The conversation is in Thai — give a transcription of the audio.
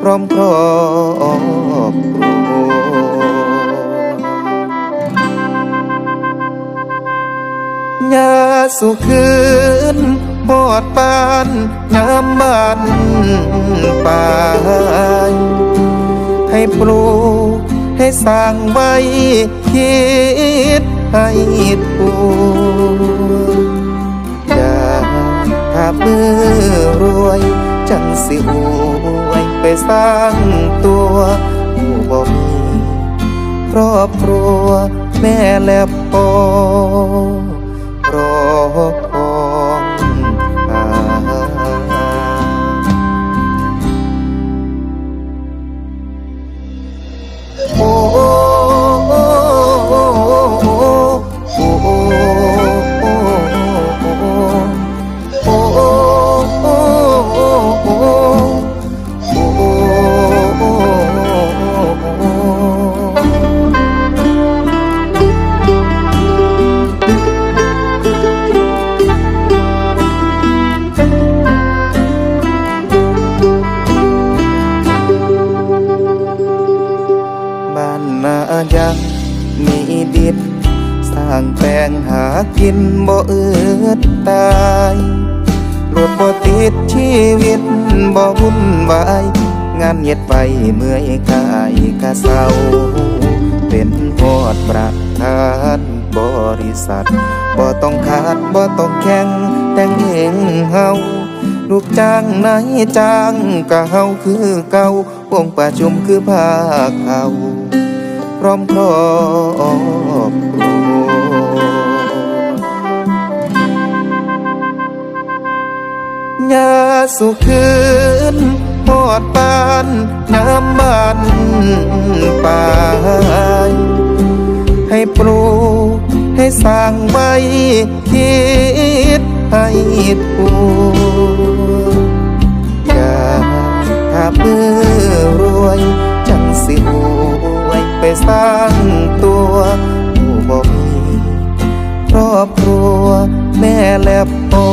พร้อมครอบครัวยาสุคืนปอดปานยามบ้านป่าให้ปลูกให้สร้างไว้คิดให้ถูกอย่าถ้ามือรวยจังสิอว ไปสร้างตัวผู้บ่มีครอบครัวแม่และพ่อรอ ยังมีดินสร้างแปลงหากินบ่อืดตายรถบ่ติดชีวิตบ่วุ่นวายงานเย็ดไปเมื่อยกายกะเศร้าเป็นพอดประธานบริษัทบ่ต้องขาดบ่ต้องแข่งแต่งเองเฮาลูกจ้างนายจ้างกะเฮาคือเก่าวงประชุมคือภาคเขา พร้อมครอบครัวยาสุคืนหอดปานน้ำบ้านป่าให้ปลูกให้สร้างไว้คิดให้ถูก อบครัว แม่และพ่อ